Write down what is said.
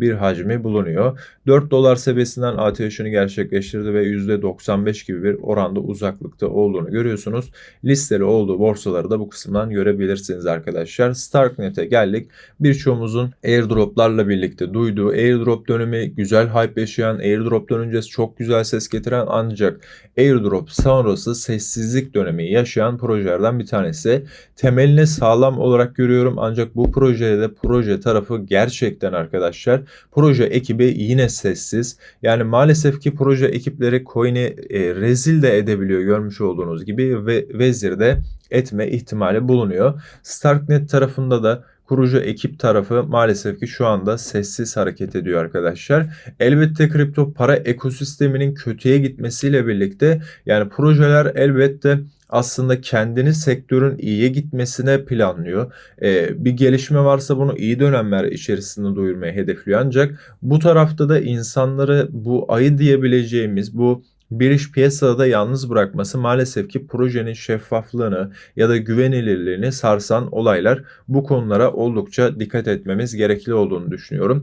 bir hacmi bulunuyor. 4 dolar seviyesinden atışını gerçekleştirdi ve %95 gibi bir oranda uzaklıkta olduğunu görüyorsunuz. Listeli olduğu borsaları da bu kısımdan görebilirsiniz arkadaşlar. Starknet'e geldik. Birçoğumuzun airdroplarla birlikte duyduğu airdrop dönemi güzel hype yaşayan, airdrop öncesi çok güzel ses getiren ancak airdrop sonrası sessizlik dönemi yaşayan projelerden bir tanesi. Temelini sağlam olarak görüyorum ancak bu projede de proje tarafı gerçekten arkadaşlar proje ekibi yine sessiz. Yani maalesef ki proje ekipleri coin'i e, rezil de edebiliyor görmüş olduğunuz gibi ve vezirde etme ihtimali bulunuyor. Starknet tarafında da kurucu ekip tarafı maalesef ki şu anda sessiz hareket ediyor arkadaşlar. Elbette kripto para ekosisteminin kötüye gitmesiyle birlikte yani projeler elbette aslında kendini sektörün iyiye gitmesine planlıyor. Ee, bir gelişme varsa bunu iyi dönemler içerisinde duyurmayı hedefliyor. Ancak bu tarafta da insanları bu ayı diyebileceğimiz bu bir iş piyasada da yalnız bırakması maalesef ki projenin şeffaflığını ya da güvenilirliğini sarsan olaylar bu konulara oldukça dikkat etmemiz gerekli olduğunu düşünüyorum.